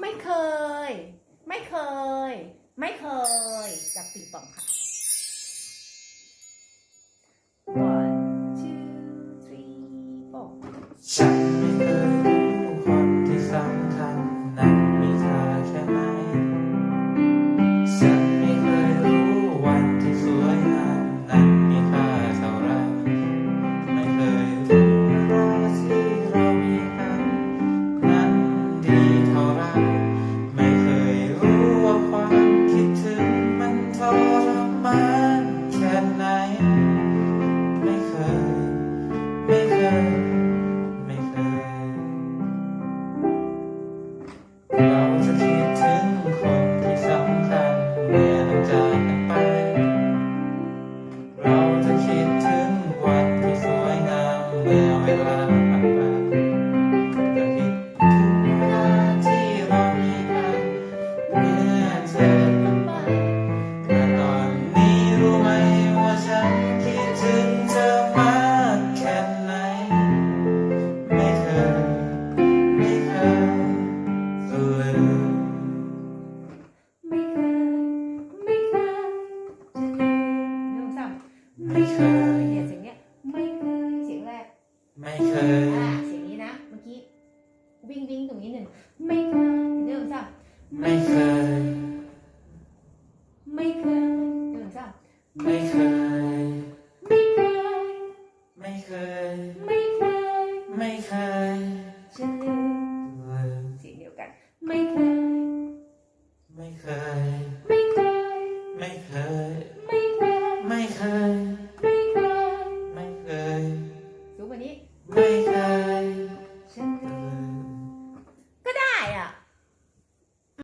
ไม่เคย ไม่เคย ไม่เคย จากปิงปองค่ะ one two three four มื่ ไม่เคยเนี่ยเสียงเนี้ยไม่เคยเสียงแรกไม่เคยอ่าเสียงนี้นะเมื่อกี้วิ่งวิ่งตรงนี้หนึ่งไม่เคยเดี๋ยวจ้ะไม่เคย ไม่เคยเดี๋ยวจ้ไม่เคย ไม่เคย ไม่เคย ไม่เคย ไม่เคยจะลืมสียงเดียวกัน ไม่เคย ไม่เคย ไม่เคย ไม่เคย ไม่เคย ไม่เคย